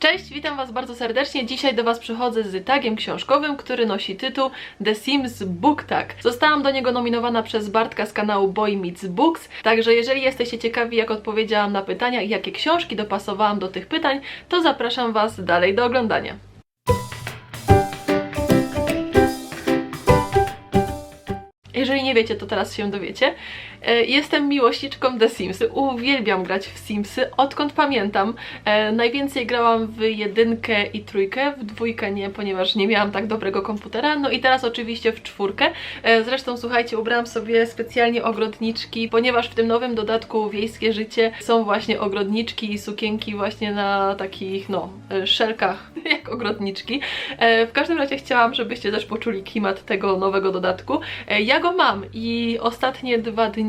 Cześć, witam Was bardzo serdecznie. Dzisiaj do Was przychodzę z tagiem książkowym, który nosi tytuł The Sims Book Tag. Zostałam do niego nominowana przez Bartka z kanału Boy Meets Books, także jeżeli jesteście ciekawi, jak odpowiedziałam na pytania i jakie książki dopasowałam do tych pytań, to zapraszam Was dalej do oglądania. Jeżeli nie wiecie, to teraz się dowiecie. E, Jestem miłośniczką The Sims. Uwielbiam grać w Simsy, odkąd pamiętam. E, Najwięcej grałam w jedynkę i trójkę, w dwójkę nie, ponieważ nie miałam tak dobrego komputera. No i teraz oczywiście w czwórkę. E, Zresztą słuchajcie, ubrałam sobie specjalnie ogrodniczki, ponieważ w tym nowym dodatku Wiejskie Życie są właśnie ogrodniczki i sukienki właśnie na takich, no, szelkach, jak ogrodniczki. W każdym razie chciałam, żebyście też poczuli klimat tego nowego dodatku. Ja go mam i ostatnie dwa dni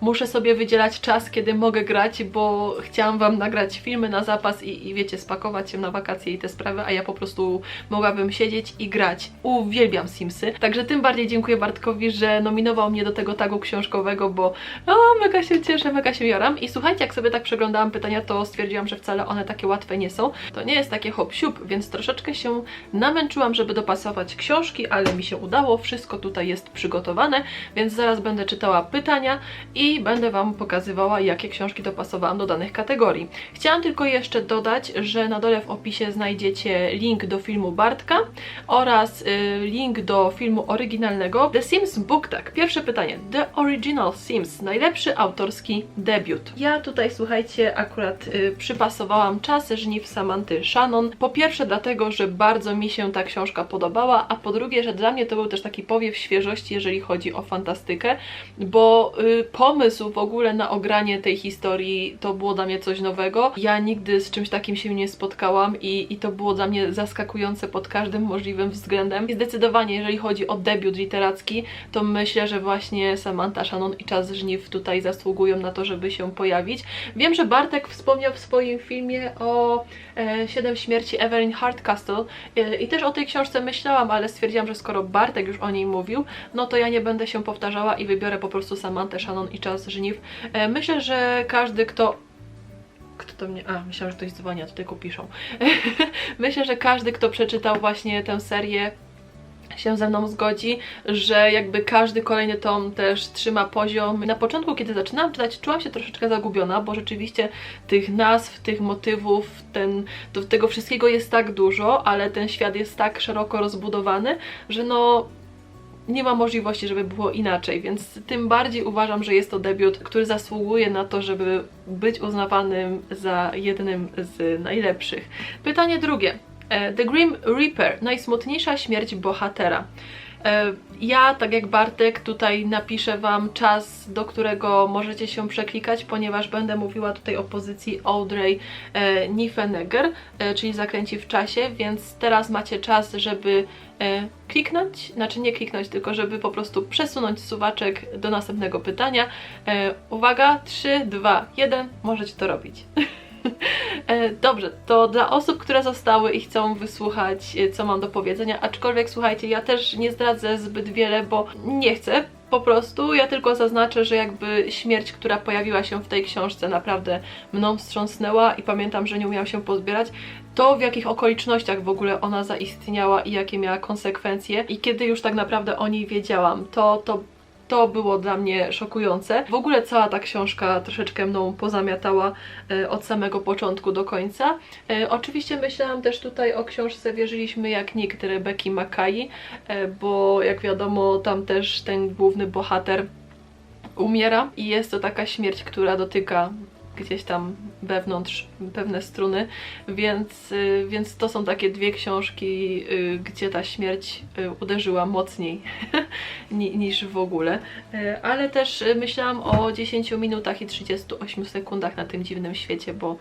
muszę sobie wydzielać czas, kiedy mogę grać, bo chciałam Wam nagrać filmy na zapas i, i wiecie, spakować się na wakacje i te sprawy, a ja po prostu mogłabym siedzieć i grać. Uwielbiam Simsy, także tym bardziej dziękuję Bartkowi, że nominował mnie do tego tagu książkowego, bo o, mega się cieszę, mega się jaram. I słuchajcie, jak sobie tak przeglądałam pytania, to stwierdziłam, że wcale one takie łatwe nie są. To nie jest takie hop więc troszeczkę się namęczyłam, żeby dopasować książki, ale mi się udało. Wszystko tutaj jest przygotowane, więc zaraz będę czytała pytania i będę Wam pokazywała, jakie książki dopasowałam do danych kategorii. Chciałam tylko jeszcze dodać, że na dole w opisie znajdziecie link do filmu Bartka oraz y, link do filmu oryginalnego The Sims Book Tag. Pierwsze pytanie. The Original Sims. Najlepszy autorski debiut. Ja tutaj, słuchajcie, akurat y, przypasowałam czas żniw Samanty Shannon. Po pierwsze dlatego, że bardzo mi się ta książka podobała, a po drugie, że dla mnie to był też taki powiew świeżości, jeżeli chodzi o fantastykę, bo y, pomysł w ogóle na ogranie tej historii to było dla mnie coś nowego. Ja nigdy z czymś takim się nie spotkałam i, i to było dla mnie zaskakujące pod każdym możliwym względem. I zdecydowanie, jeżeli chodzi o debiut literacki, to myślę, że właśnie Samantha Shannon i Czas Żniw tutaj zasługują na to, żeby się pojawić. Wiem, że Bartek wspomniał w swoim filmie o e, Siedem śmierci Evelyn Hardcastle e, i też o tej książce myślałam, ale stwierdziłam, że skoro Bartek już o niej mówił, no to ja nie będę się powtarzała i wybiorę po prostu Shannon i Czas Żniw. E, myślę, że każdy, kto kto to mnie. A, myślałam, że ktoś dzwoni, a tutaj piszą. Myślę, że każdy, kto przeczytał właśnie tę serię, się ze mną zgodzi, że jakby każdy kolejny tom też trzyma poziom. Na początku, kiedy zaczynałam czytać, czułam się troszeczkę zagubiona, bo rzeczywiście tych nazw, tych motywów, ten, tego wszystkiego jest tak dużo, ale ten świat jest tak szeroko rozbudowany, że no nie ma możliwości, żeby było inaczej, więc tym bardziej uważam, że jest to debiut, który zasługuje na to, żeby być uznawanym za jednym z najlepszych. Pytanie drugie. E, The Grim Reaper. Najsmutniejsza śmierć bohatera. E, Ja, tak jak Bartek, tutaj napiszę Wam czas, do którego możecie się przeklikać, ponieważ będę mówiła tutaj o pozycji Audrey e, Niffenegger, czyli zakręci w czasie, więc teraz macie czas, żeby kliknąć, znaczy nie kliknąć, tylko żeby po prostu przesunąć suwaczek do następnego pytania. E, Uwaga, 3, 2, 1, możecie to robić. E, Dobrze, to dla osób, które zostały i chcą wysłuchać, e, co mam do powiedzenia, aczkolwiek słuchajcie, ja też nie zdradzę zbyt wiele, bo nie chcę. Po prostu ja tylko zaznaczę, że jakby śmierć, która pojawiła się w tej książce, naprawdę mną wstrząsnęła i pamiętam, że nie umiałam się pozbierać. To w jakich okolicznościach w ogóle ona zaistniała i jakie miała konsekwencje, i kiedy już tak naprawdę o niej wiedziałam, to, to to było dla mnie szokujące. W ogóle cała ta książka troszeczkę mną pozamiatała e, od samego początku do końca. E, oczywiście myślałam też tutaj o książce Wierzyliśmy jak nikt Rebeki Makai, e, bo jak wiadomo tam też ten główny bohater umiera i jest to taka śmierć, która dotyka gdzieś tam wewnątrz pewne struny, więc, y, więc to są takie dwie książki, y, gdzie ta śmierć y, uderzyła mocniej ni- niż w ogóle. Ale też myślałam o 10 minutach i 38 sekundach na tym dziwnym świecie, bo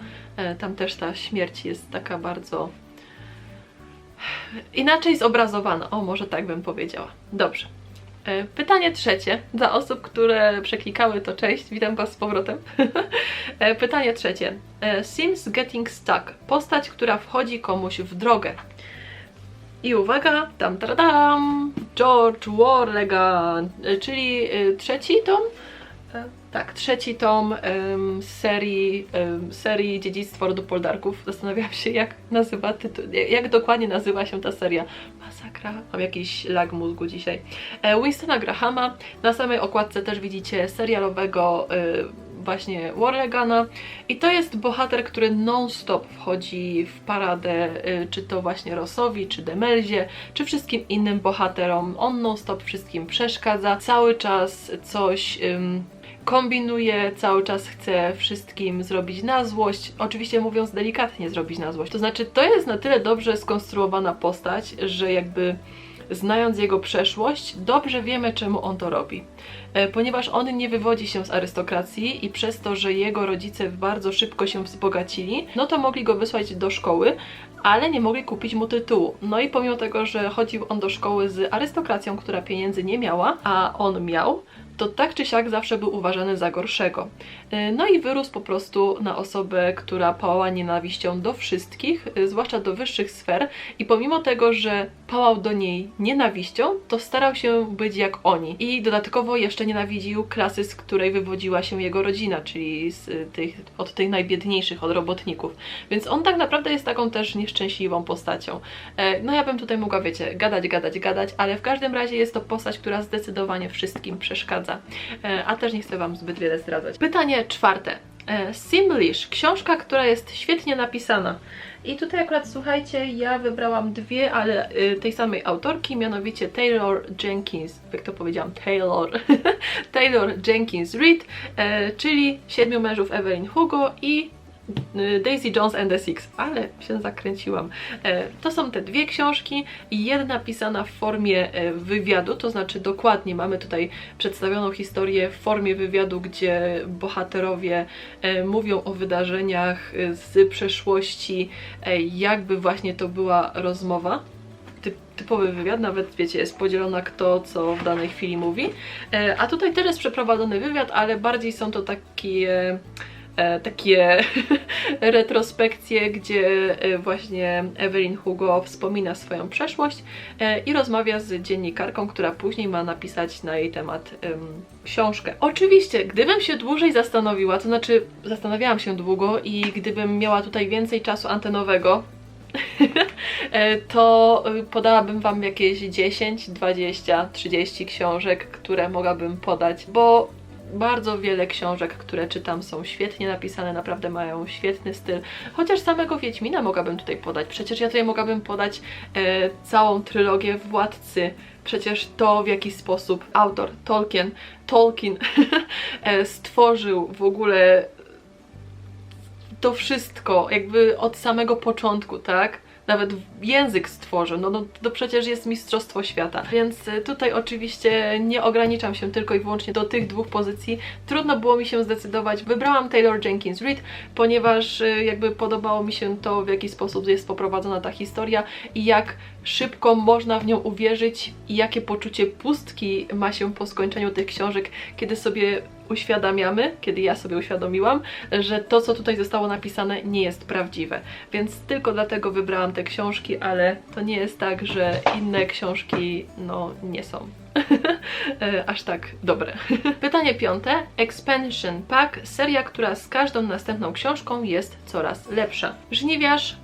tam też ta śmierć jest taka bardzo inaczej zobrazowana. O, może tak bym powiedziała. Dobrze. E, Pytanie trzecie, dla osób, które przeklikały to cześć, witam Was z powrotem. E, Pytanie trzecie. E, Sims Getting Stuck. Postać, która wchodzi komuś w drogę. I uwaga, tam tradam, George Warlegan, czyli trzeci tom. Tak, trzeci tom em, serii, em, serii Dziedzictwo rodu Poldarków. Zastanawiałam się, jak nazywa tytuł, jak dokładnie nazywa się ta seria. Masakra, mam jakiś lag mózgu dzisiaj. E, Winstona Grahama. Na samej okładce też widzicie serialowego e, właśnie Warregana i to jest bohater, który non-stop wchodzi w paradę, y, czy to właśnie Rossowi, czy Demelzie, czy wszystkim innym bohaterom. On non-stop wszystkim przeszkadza, cały czas coś kombinuje, cały czas chce wszystkim zrobić na złość. Oczywiście mówiąc delikatnie zrobić na złość. To znaczy, to jest na tyle dobrze skonstruowana postać, że jakby znając jego przeszłość, dobrze wiemy, czemu on to robi. E, Ponieważ on nie wywodzi się z arystokracji i przez to, że jego rodzice bardzo szybko się wzbogacili, no to mogli go wysłać do szkoły, ale nie mogli kupić mu tytułu. No i pomimo tego, że chodził on do szkoły z arystokracją, która pieniędzy nie miała, a on miał, to tak czy siak zawsze był uważany za gorszego. E, No i wyrósł po prostu na osobę, która pałała nienawiścią do wszystkich, e, zwłaszcza do wyższych sfer i pomimo tego, że pałał do niej nienawiścią, to starał się być jak oni. I dodatkowo jeszcze nienawidził klasy, z której wywodziła się jego rodzina, czyli z y, tych, od tych najbiedniejszych, od robotników. Więc on tak naprawdę jest taką też nieszczęśliwą postacią. E, No ja bym tutaj mogła, wiecie, gadać, gadać, gadać, ale w każdym razie jest to postać, która zdecydowanie wszystkim przeszkadza. E, A też nie chcę Wam zbyt wiele zdradzać. Pytanie czwarte. E, Simlish, książka, która jest świetnie napisana. I tutaj akurat słuchajcie, ja wybrałam dwie, ale y, tej samej autorki, mianowicie Taylor Jenkins, jak to powiedziałam, Taylor, Taylor Jenkins Reid, e, czyli Siedmiu mężów Evelyn Hugo i Daisy Jones and the Six, ale się zakręciłam. E, To są te dwie książki, jedna pisana w formie e, wywiadu, to znaczy dokładnie mamy tutaj przedstawioną historię w formie wywiadu, gdzie bohaterowie e, mówią o wydarzeniach z przeszłości, jakby właśnie to była rozmowa. Typ, typowy wywiad, nawet wiecie, jest podzielona kto co w danej chwili mówi. A tutaj też jest przeprowadzony wywiad, ale bardziej są to takie takie retrospekcje, gdzie e, właśnie Evelyn Hugo wspomina swoją przeszłość e, i rozmawia z dziennikarką, która później ma napisać na jej temat em, książkę. Oczywiście, gdybym się dłużej zastanowiła, to znaczy zastanawiałam się długo i gdybym miała tutaj więcej czasu antenowego, e, to podałabym Wam jakieś 10, 20, 30 książek, które mogłabym podać, bo bardzo wiele książek, które czytam są świetnie napisane, naprawdę mają świetny styl. Chociaż samego Wiedźmina mogłabym tutaj podać. Przecież ja tutaj mogłabym podać e, całą trylogię Władcy. Przecież to w jaki sposób autor Tolkien, Tolkien e, stworzył w ogóle to wszystko, jakby od samego początku, tak? Nawet język stworzył, no, no to przecież jest Mistrzostwo Świata. Więc y, tutaj oczywiście nie ograniczam się tylko i wyłącznie do tych dwóch pozycji. Trudno było mi się zdecydować. Wybrałam Taylor Jenkins Reid, ponieważ y, jakby podobało mi się to, w jaki sposób jest poprowadzona ta historia i jak szybko można w nią uwierzyć i jakie poczucie pustki ma się po skończeniu tych książek, kiedy sobie uświadamiamy, kiedy ja sobie uświadomiłam, że to, co tutaj zostało napisane, nie jest prawdziwe. Więc tylko dlatego wybrałam te książki, ale to nie jest tak, że inne książki, no, nie są. Aż tak dobre. Pytanie piąte. Expansion Pack, seria, która z każdą następną książką jest coraz lepsza. Żniwiarz,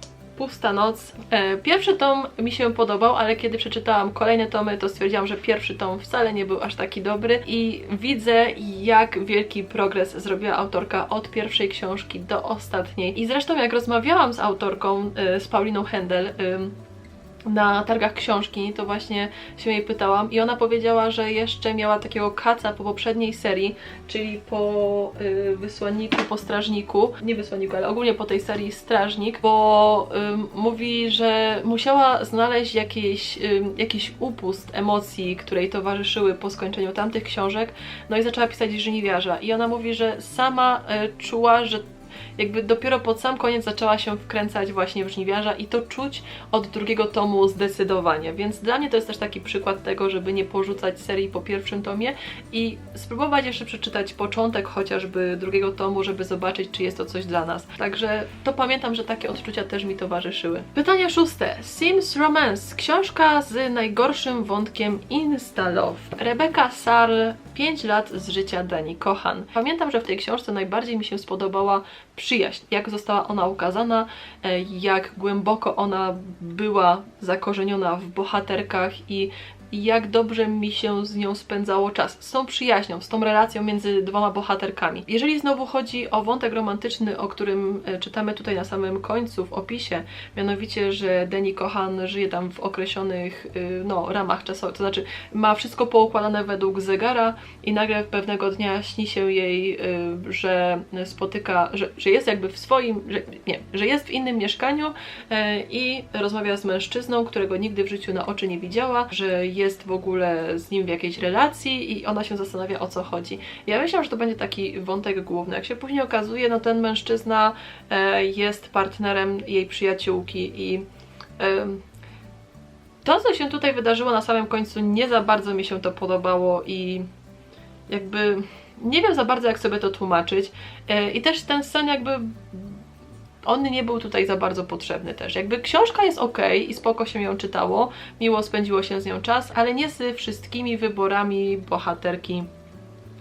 Pusta noc. E, Pierwszy tom mi się podobał, ale kiedy przeczytałam kolejne tomy, to stwierdziłam, że pierwszy tom wcale nie był aż taki dobry i widzę, jak wielki progres zrobiła autorka od pierwszej książki do ostatniej. I zresztą, jak rozmawiałam z autorką, e, z Pauliną Händel, ym, na targach książki, to właśnie się jej pytałam i ona powiedziała, że jeszcze miała takiego kaca po poprzedniej serii, czyli po y, wysłanniku, po strażniku, nie wysłanniku, ale ogólnie po tej serii Strażnik, bo y, mówi, że musiała znaleźć jakieś, y, jakiś upust emocji, które jej towarzyszyły po skończeniu tamtych książek, no i zaczęła pisać Żniwiarza. I ona mówi, że sama y, czuła, że jakby dopiero pod sam koniec zaczęła się wkręcać właśnie w żniwiarza i to czuć od drugiego tomu zdecydowanie, więc dla mnie to jest też taki przykład tego, żeby nie porzucać serii po pierwszym tomie i spróbować jeszcze przeczytać początek chociażby drugiego tomu, żeby zobaczyć, czy jest to coś dla nas. Także to pamiętam, że takie odczucia też mi towarzyszyły. Pytanie szóste. Sims Romance. Książka z najgorszym wątkiem Insta Love. Rebecca Sarl 5 lat z życia Dani Kochan. Pamiętam, że w tej książce najbardziej mi się spodobała przyjaźń, jak została ona ukazana, e, jak głęboko ona była zakorzeniona w bohaterkach i i jak dobrze mi się z nią spędzało czas. Z tą przyjaźnią, z tą relacją między dwoma bohaterkami. Jeżeli znowu chodzi o wątek romantyczny, o którym e, czytamy tutaj na samym końcu w opisie, mianowicie, że Deni Kochan żyje tam w określonych y, no, ramach czasowych, to znaczy ma wszystko poukładane według zegara i nagle pewnego dnia śni się jej, y, że spotyka, że, że jest jakby w swoim, że, nie, że jest w innym mieszkaniu y, i rozmawia z mężczyzną, którego nigdy w życiu na oczy nie widziała, że jest jest w ogóle z nim w jakiejś relacji i ona się zastanawia o co chodzi. Ja myślałam, że to będzie taki wątek główny. Jak się później okazuje, no ten mężczyzna e, jest partnerem jej przyjaciółki i to, co się tutaj wydarzyło na samym końcu, nie za bardzo mi się to podobało i jakby nie wiem za bardzo, jak sobie to tłumaczyć. E, I też ten sen jakby on nie był tutaj za bardzo potrzebny też. Jakby książka jest ok i spoko się ją czytało, miło spędziło się z nią czas, ale nie z wszystkimi wyborami bohaterki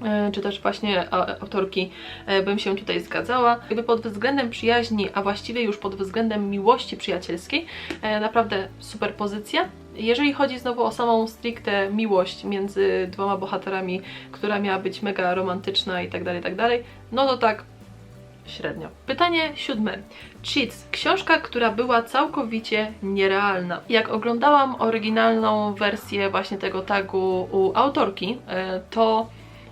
e, czy też właśnie autorki e, bym się tutaj zgadzała. Jakby pod względem przyjaźni, a właściwie już pod względem miłości przyjacielskiej, e, naprawdę super pozycja. Jeżeli chodzi znowu o samą stricte miłość między dwoma bohaterami, która miała być mega romantyczna i tak dalej, tak dalej, no to tak średnio. Pytanie siódme. Cheats. Książka, która była całkowicie nierealna. Jak oglądałam oryginalną wersję właśnie tego tagu u autorki, e, to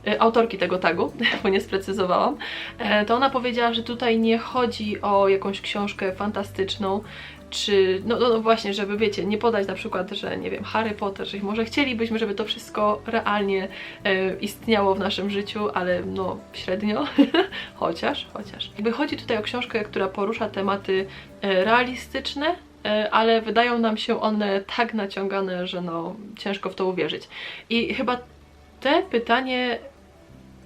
e, autorki tego tagu, bo nie sprecyzowałam, e, to ona powiedziała, że tutaj nie chodzi o jakąś książkę fantastyczną, czy, no, no, no, właśnie, żeby wiecie, nie podać na przykład, że nie wiem, Harry Potter, że może chcielibyśmy, żeby to wszystko realnie e, istniało w naszym życiu, ale no średnio, chociaż, chociaż. Jakby chodzi tutaj o książkę, która porusza tematy e, realistyczne, e, ale wydają nam się one tak naciągane, że no ciężko w to uwierzyć. I chyba te pytanie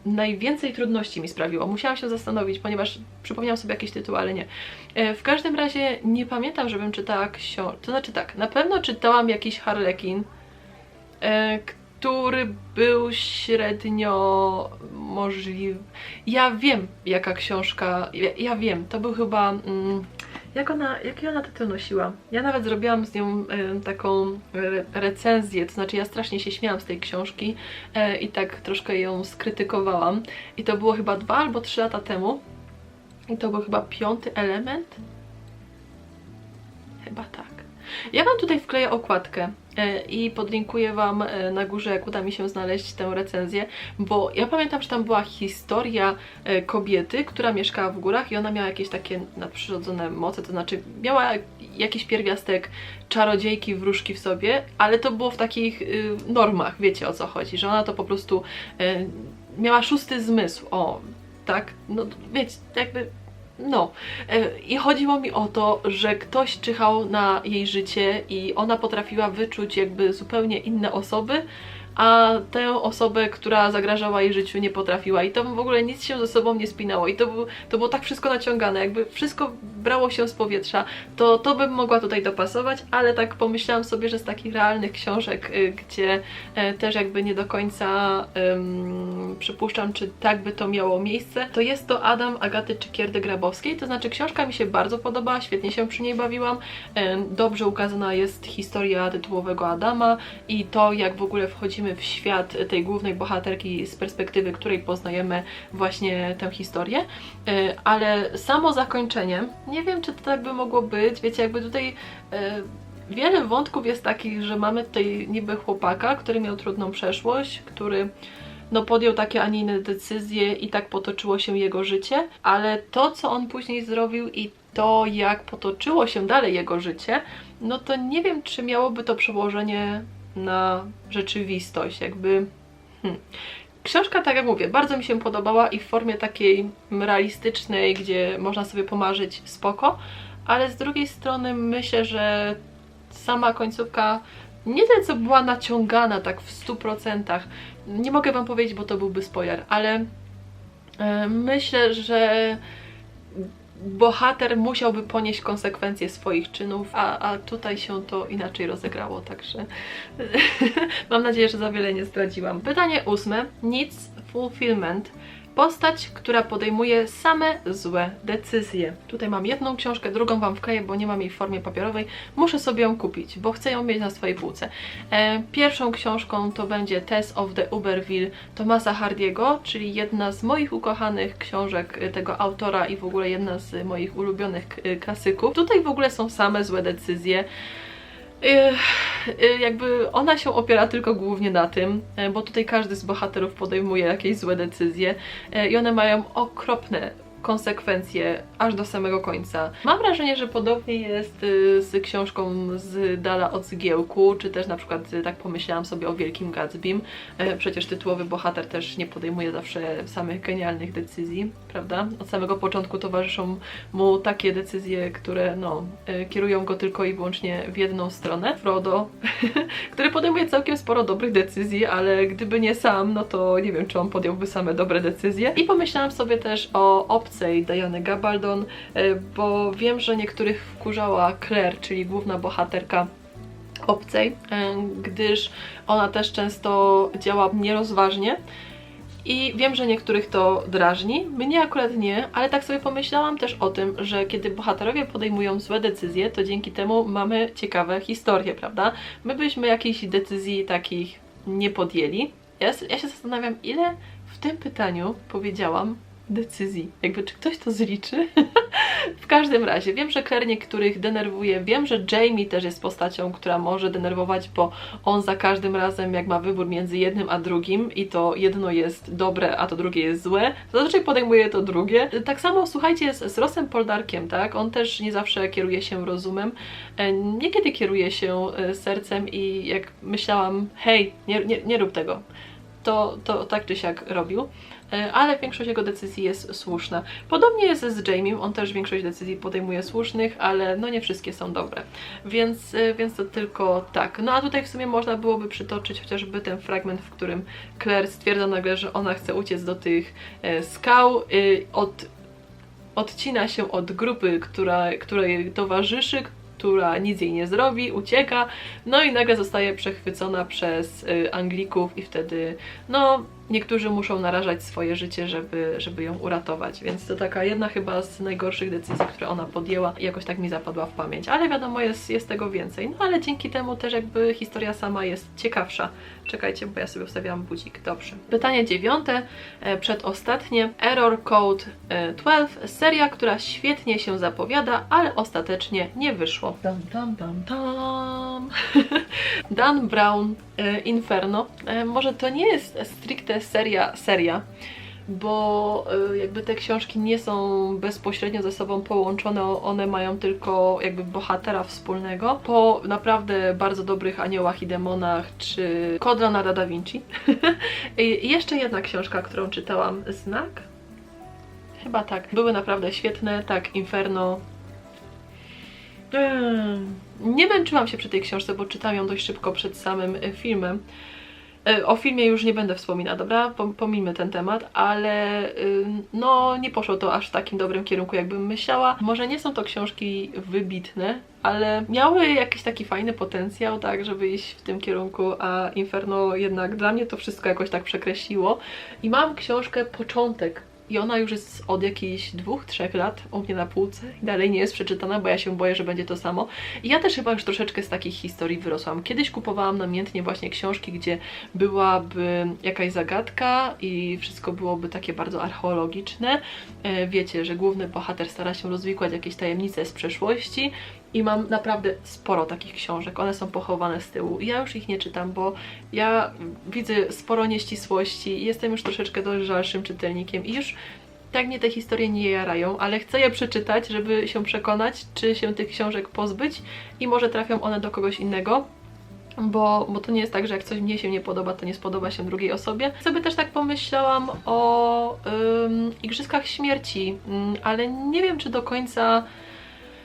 najwięcej trudności mi sprawiło. Musiałam się zastanowić, ponieważ przypomniałam sobie jakiś tytuł, ale nie. E, w każdym razie nie pamiętam, żebym czytała książkę. To znaczy tak, na pewno czytałam jakiś Harlekin, e, który był średnio możliwy. Ja wiem, jaka książka. Ja, ja wiem, to był chyba. Mm, jak ona, jaki ona tytuł nosiła? Ja nawet zrobiłam z nią e, taką re recenzję, to znaczy ja strasznie się śmiałam z tej książki e, i tak troszkę ją skrytykowałam. I to było chyba dwa albo trzy lata temu. I to był chyba piąty element. Chyba tak. Ja Wam tutaj wkleję okładkę e, i podlinkuję Wam e, na górze, jak uda mi się znaleźć tę recenzję, bo ja pamiętam, że tam była historia e, kobiety, która mieszkała w górach i ona miała jakieś takie nadprzyrodzone moce, to znaczy miała jakiś pierwiastek czarodziejki, wróżki w sobie, ale to było w takich y, normach, wiecie o co chodzi, że ona to po prostu miała szósty zmysł, o, tak, no wiecie, jakby no, e, i chodziło mi o to, że ktoś czyhał na jej życie i ona potrafiła wyczuć jakby zupełnie inne osoby, a tę osobę, która zagrażała jej życiu nie potrafiła. I to w ogóle nic się ze sobą nie spinało. I to, był, to było tak wszystko naciągane, jakby wszystko brało się z powietrza, to to bym mogła tutaj dopasować, ale tak pomyślałam sobie, że z takich realnych książek, y, gdzie y, też jakby nie do końca um, przypuszczam, czy tak by to miało miejsce, to jest to Adam Agaty Czykierdy Grabowskiej, to znaczy książka mi się bardzo podobała, świetnie się przy niej bawiłam, um, dobrze ukazana jest historia tytułowego Adama i to jak w ogóle wchodzimy wchodzimy w świat tej głównej bohaterki z perspektywy, której poznajemy właśnie tę historię, e, ale samo zakończenie, nie wiem czy to tak by mogło być, wiecie, jakby tutaj e, wiele wątków jest takich, że mamy tutaj niby chłopaka, który miał trudną przeszłość, który no podjął takie, a nie inne decyzje i tak potoczyło się jego życie, ale to, co on później zrobił i to, jak potoczyło się dalej jego życie, no to nie wiem, czy miałoby to przełożenie na rzeczywistość, jakby... Hmm. Książka, tak jak mówię, bardzo mi się podobała i w formie takiej realistycznej, gdzie można sobie pomarzyć spoko, ale z drugiej strony myślę, że sama końcówka nie tyle co była naciągana tak w 100%. Nie mogę Wam powiedzieć, bo to byłby spoiler, ale e, myślę, że bohater musiałby ponieść konsekwencje swoich czynów, a, a tutaj się to inaczej rozegrało, także mam nadzieję, że za wiele nie zdradziłam. Pytanie ósme. Nic fulfillment. Postać, która podejmuje same złe decyzje. Tutaj mam jedną książkę, drugą Wam wkleję, bo nie mam jej w formie papierowej. Muszę sobie ją kupić, bo chcę ją mieć na swojej półce. E, pierwszą książką to będzie Tess of the Uberville Tomasa Hardiego, czyli jedna z moich ukochanych książek e, tego autora i w ogóle jedna z moich ulubionych e, klasyków. Tutaj w ogóle są same złe decyzje. Y, y, jakby ona się opiera tylko głównie na tym, y, bo tutaj każdy z bohaterów podejmuje jakieś złe decyzje i one mają okropne konsekwencje aż do samego końca. Mam wrażenie, że podobnie jest y, z książką z dala od zgiełku, czy też na przykład y, tak pomyślałam sobie o Wielkim Gatsbym. E, przecież tytułowy bohater też nie podejmuje zawsze samych genialnych decyzji, prawda? Od samego początku towarzyszą mu takie decyzje, które no, e, kierują go tylko i wyłącznie w jedną stronę. Frodo, który podejmuje całkiem sporo dobrych decyzji, ale gdyby nie sam, no to nie wiem, czy on podjąłby same dobre decyzje. I pomyślałam sobie też o obcej Diany Gabaldon, e, bo wiem, że niektórych wkurzała Claire, czyli główna bohaterka obcej, e, gdyż ona też często działa nierozważnie. I wiem, że niektórych to drażni, mnie akurat nie, ale tak sobie pomyślałam też o tym, że kiedy bohaterowie podejmują złe decyzje, to dzięki temu mamy ciekawe historie, prawda? My byśmy jakichś decyzji takich nie podjęli. Ja, ja się zastanawiam, ile w tym pytaniu powiedziałam decyzji. Jakby czy ktoś to zliczy? w każdym razie, wiem, że Claire niektórych denerwuje, wiem, że Jamie też jest postacią, która może denerwować, bo on za każdym razem, jak ma wybór między jednym a drugim i to jedno jest dobre, a to drugie jest złe, to zazwyczaj podejmuje to drugie. Tak samo, słuchajcie, z, z Rossem Poldarkiem, tak? On też nie zawsze kieruje się rozumem, e, niekiedy kieruje się e, sercem i jak myślałam, hej, nie, nie, nie rób tego, to, to tak czy siak robił. E, ale większość jego decyzji jest słuszna. Podobnie jest z Jamiem, on też większość decyzji podejmuje słusznych, ale no nie wszystkie są dobre. Więc, e, więc to tylko tak. No a tutaj w sumie można byłoby przytoczyć chociażby ten fragment, w którym Claire stwierdza nagle, że ona chce uciec do tych e, skał, od, odcina się od grupy, która, której towarzyszy, która nic jej nie zrobi, ucieka, no i nagle zostaje przechwycona przez Anglików i wtedy, no niektórzy muszą narażać swoje życie, żeby, żeby ją uratować. Więc to taka jedna chyba z najgorszych decyzji, które ona podjęła i jakoś tak mi zapadła w pamięć. Ale wiadomo, jest, jest tego więcej. No ale dzięki temu też jakby historia sama jest ciekawsza. Czekajcie, bo ja sobie wstawiałam budzik. Dobrze. Pytanie dziewiąte, e, przedostatnie. Error Code 12. E, Seria, która świetnie się zapowiada, ale ostatecznie nie wyszło. Tam, tam, tam, tam. Dan Brown e, Inferno. Może to nie jest stricte seria, seria, bo y, jakby te książki nie są bezpośrednio ze sobą połączone, one mają tylko jakby bohatera wspólnego. Po naprawdę bardzo dobrych aniołach i demonach, czy Kod Leonarda da Vinci. I jeszcze jedna książka, którą czytałam, Znak? Chyba tak. Były naprawdę świetne, tak, Inferno. Nie męczyłam się przy tej książce, bo czytałam ją dość szybko przed samym filmem. E, o filmie już nie będę wspominać, dobra? Pomijmy ten temat, ale y, no nie poszło to aż w takim dobrym kierunku, jakbym myślała. Może nie są to książki wybitne, ale miały jakiś taki fajny potencjał, tak, żeby iść w tym kierunku, a Inferno jednak dla mnie to wszystko jakoś tak przekreśliło. I mam książkę Początek i ona już jest od jakichś dwóch, trzech lat u mnie na półce i dalej nie jest przeczytana, bo ja się boję, że będzie to samo. I ja też chyba już troszeczkę z takich historii wyrosłam. Kiedyś kupowałam namiętnie właśnie książki, gdzie byłaby jakaś zagadka i wszystko byłoby takie bardzo archeologiczne. E, wiecie, że główny bohater stara się rozwikłać jakieś tajemnice z przeszłości i mam naprawdę sporo takich książek. One są pochowane z tyłu. Ja już ich nie czytam, bo ja widzę sporo nieścisłości jestem już troszeczkę dojrzalszym czytelnikiem i już tak mnie te historie nie jarają, ale chcę je przeczytać, żeby się przekonać, czy się tych książek pozbyć i może trafią one do kogoś innego. bo, bo to nie jest tak, że jak coś mnie się nie podoba, to nie spodoba się drugiej osobie. Sobie też tak pomyślałam o ym, Igrzyskach Śmierci, ym, ale nie wiem, czy do końca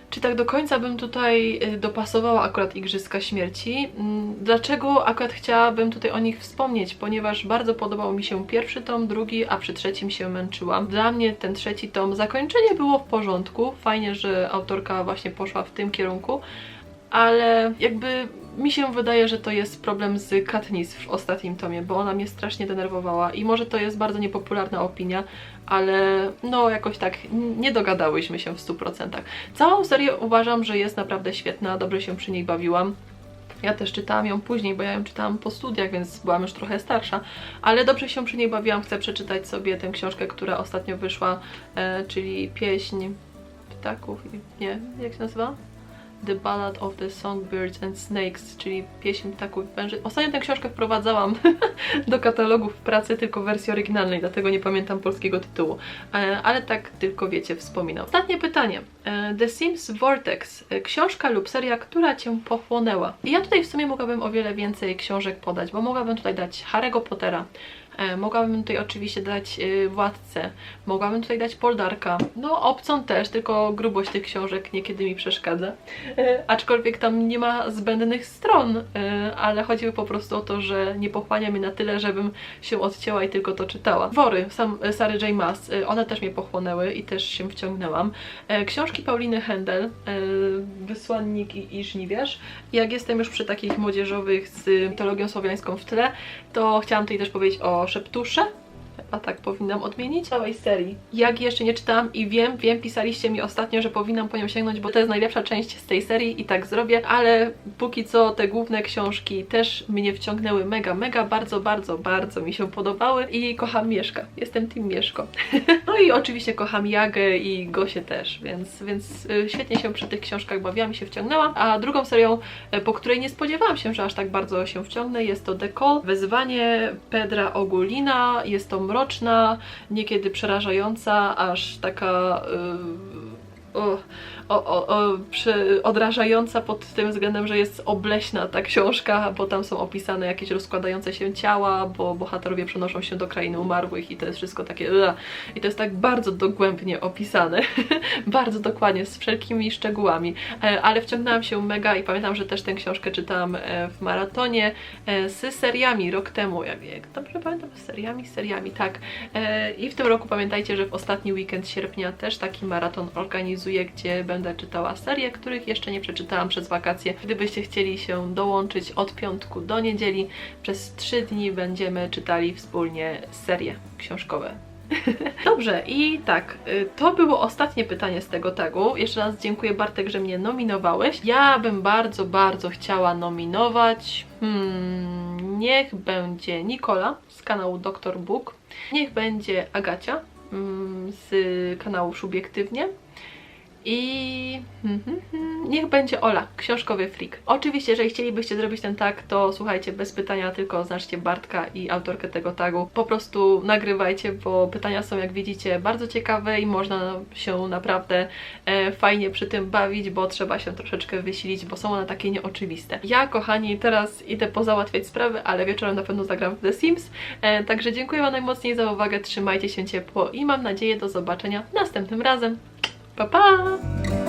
czy tak do końca bym tutaj y, dopasowała akurat Igrzyska Śmierci. Mm, Dlaczego akurat chciałabym tutaj o nich wspomnieć? Ponieważ bardzo podobał mi się pierwszy tom, drugi, a przy trzecim się męczyłam. Dla mnie ten trzeci tom, zakończenie było w porządku. Fajnie, że autorka właśnie poszła w tym kierunku, ale jakby mi się wydaje, że to jest problem z Katniss w ostatnim tomie, bo ona mnie strasznie denerwowała i może to jest bardzo niepopularna opinia, ale no jakoś tak nie dogadałyśmy się w 100%. Całą serię uważam, że jest naprawdę świetna, dobrze się przy niej bawiłam. Ja też czytałam ją później, bo ja ją czytałam po studiach, więc byłam już trochę starsza, ale dobrze się przy niej bawiłam. Chcę przeczytać sobie tę książkę, która ostatnio wyszła, e, czyli Pieśń Ptaków, i- nie, jak się nazywa? The Ballad of the Songbirds and Snakes, czyli pieśń ptaków i węży. Ostatnio tę książkę wprowadzałam do katalogów pracy, tylko w wersji oryginalnej, dlatego nie pamiętam polskiego tytułu. E, Ale tak tylko wiecie, wspominam. Ostatnie pytanie. E, The Sims Vortex. E, Książka lub seria, która Cię pochłonęła. I ja tutaj w sumie mogłabym o wiele więcej książek podać, bo mogłabym tutaj dać Harry'ego Pottera, Mogłabym tutaj oczywiście dać y, Władcę, mogłabym tutaj dać Poldarka, no Obcą też, tylko grubość tych książek niekiedy mi przeszkadza. E, Aczkolwiek tam nie ma zbędnych stron, e, ale chodzi po prostu o to, że nie pochłania mnie na tyle, żebym się odcięła i tylko to czytała. Wory, sam, e, Sary J. Maas, e, one też mnie pochłonęły i też się wciągnęłam. E, Książki Pauliny Händel, e, Wysłannik i, i Żniwiarz. Jak jestem już przy takich młodzieżowych z mitologią słowiańską w tle, to chciałam tutaj też powiedzieć o Szeptusze. A tak powinnam odmienić całej serii. Jak jeszcze nie czytałam i wiem, wiem, pisaliście mi ostatnio, że powinnam po nią sięgnąć, bo to jest najlepsza część z tej serii i tak zrobię, ale póki co te główne książki też mnie wciągnęły mega, mega, bardzo, bardzo, bardzo mi się podobały i kocham Mieszka. Jestem team Mieszko. no i oczywiście kocham Jagę i Gosię też, więc, więc y, świetnie się przy tych książkach bawiłam i się wciągnęłam. A drugą serią, y, po której nie spodziewałam się, że aż tak bardzo się wciągnę, jest to Call. Wezwanie Pedra Ogulina. Jest to mroczna, niekiedy przerażająca, aż taka... y, o, o, o, o, przy, odrażająca pod tym względem, że jest obleśna ta książka, bo tam są opisane jakieś rozkładające się ciała, bo bohaterowie przenoszą się do krainy umarłych i to jest wszystko takie ua. i to jest tak bardzo dogłębnie opisane, bardzo dokładnie, z wszelkimi szczegółami, E, ale wciągnęłam się mega i pamiętam, że też tę książkę czytałam e, w maratonie e, z seriami rok temu, jak, dobrze pamiętam, z seriami, seriami, tak. I w tym roku pamiętajcie, że w ostatni weekend sierpnia też taki maraton organizuję, gdzie będę czytała serie, których jeszcze nie przeczytałam przez wakacje. Gdybyście chcieli się dołączyć od piątku do niedzieli, przez trzy dni będziemy czytali wspólnie serie książkowe. Dobrze, i tak, y, to było ostatnie pytanie z tego tagu. Jeszcze raz dziękuję Bartek, że mnie nominowałeś. Ja bym bardzo, bardzo chciała nominować. Hmm, niech będzie Nikola z kanału Dr. Book. Niech będzie Agacia mm, z kanału Subiektywnie. I niech będzie Ola, książkowy freak. Oczywiście, jeżeli chcielibyście zrobić ten tag, to słuchajcie, bez pytania, tylko oznaczcie Bartka i autorkę tego tagu. Po prostu nagrywajcie, bo pytania są, jak widzicie, bardzo ciekawe i można się naprawdę e, fajnie przy tym bawić, bo trzeba się troszeczkę wysilić, bo są one takie nieoczywiste. Ja, kochani, teraz idę pozałatwiać sprawy, ale wieczorem na pewno zagram w The Sims. E, także dziękuję Wam najmocniej za uwagę, trzymajcie się ciepło i mam nadzieję do zobaczenia następnym razem. Pa, pa!